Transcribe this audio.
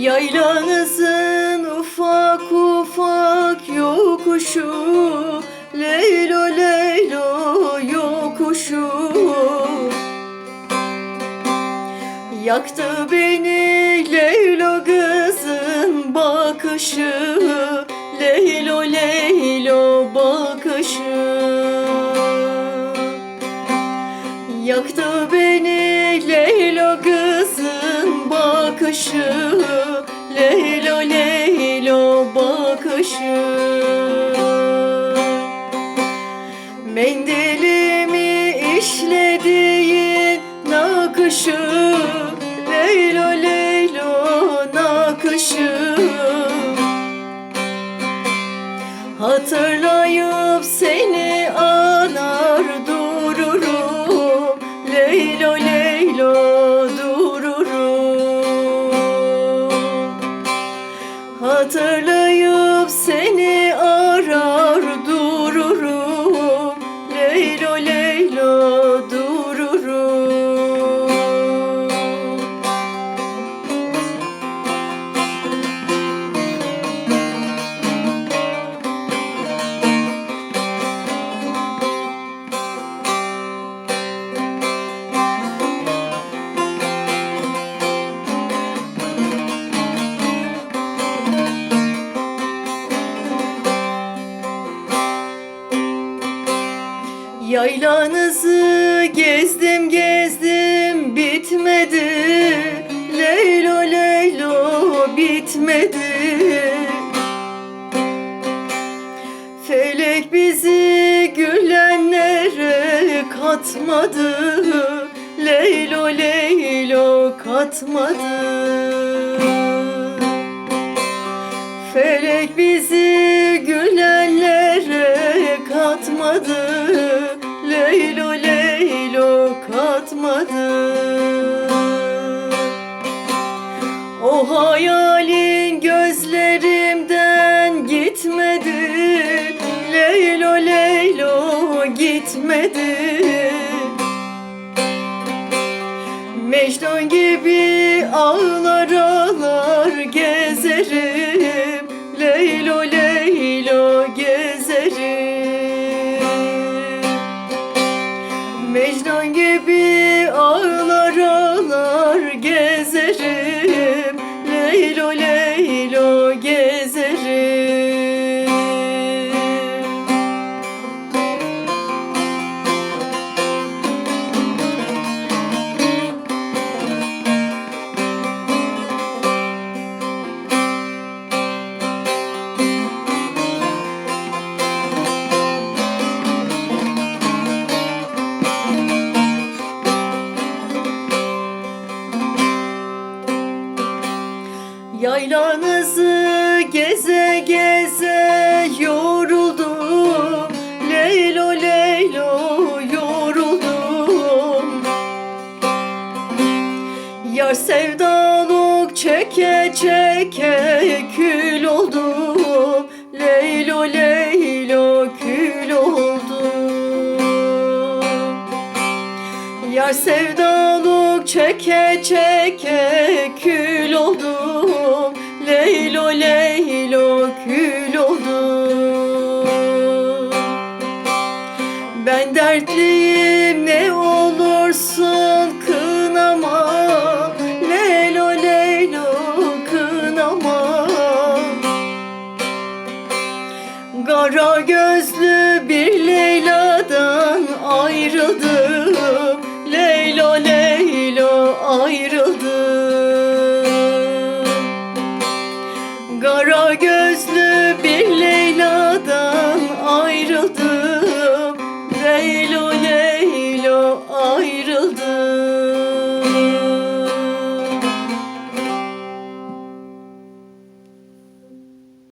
Yaylanızın ufak ufak yokuşu Leylo leylo yokuşu. Yaktı beni Leylo kızın bakışı Leylo leylo bakışı. Yaktı beni bakışı Leylo leylo bakışı. Mendilimi işlediğin nakışı Leylo leylo Hatırlayıp Yaylanızı gezdim gezdim bitmedi. Leylo leylo bitmedi. Felek bizi gülenlere katmadı. Leylo leylo katmadı. Felek bizi gülenlere katmadı O hayalin gözlerimden gitmedi. Leylo leylo gitmedi. Mecnun gibi ağlar ağlar gezerim. Leylo leylo gezerim. Mecnun gibi ağlar ağlar gezerim Yaylanızı geze geze yoruldum. Leylo leylo yoruldum. Yar sevdalık çeke çeke kül oldum. Leylo leylo kül oldum. Yar sevdalık çeke çeke kül oldum. Leylo leylo kül oldum. Ben dertliyim ne olursun kınama. Leylo leylo kınama. Kara gözlü again.